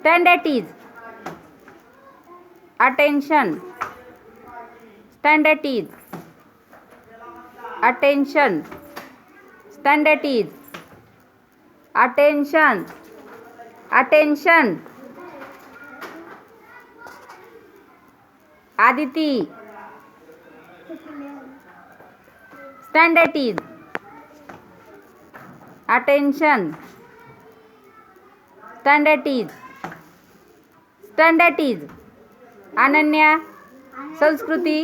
Standard ease attention stand at ease attention stand at attention attention Aditi stand at attention stand at ease Ananya Sanskriti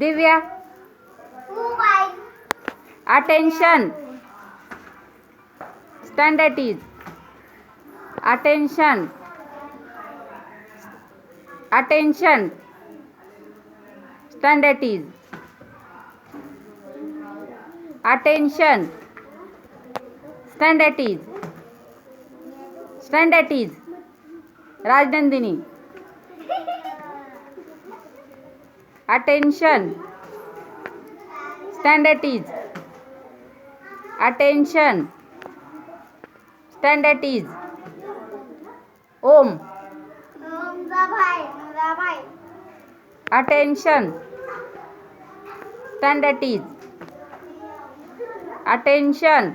Divya attention attention attention attention attention attention ease friend at ease Rajnandini attention stand at ease attention stand at ease Om attention stand at ease attention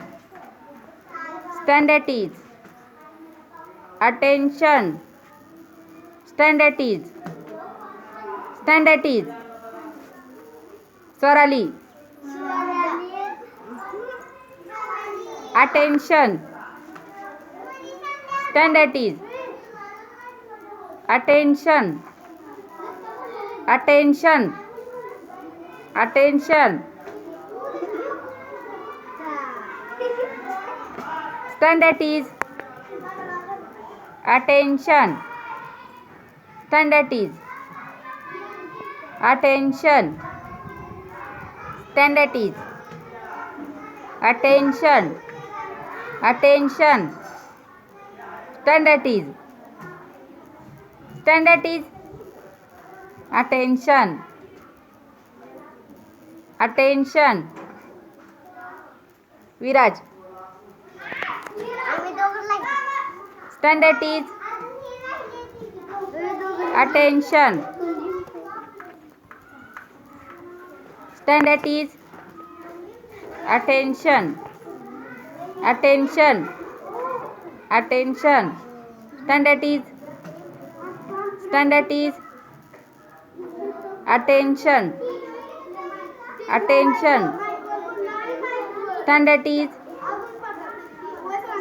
stand at ease attention stand at ease stand at ease Swarali. attention stand at ease attention attention attention stand at ease attention stand at ease attention stand at ease attention attention stand at ease stand at ease attention attention Viraj Stand at ease. attention. Stand at ease. attention. Attention. Attention. Stand at ease. Stand at ease. attention. Attention. Stand at ease.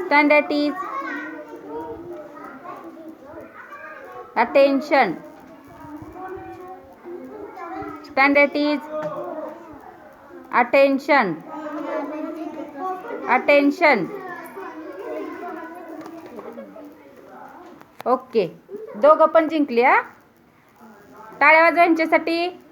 Stand at ease. attention standard is attention attention okay दोघं पण जिंकली हा टाळ्या वाजवायच्यासाठी यांच्यासाठी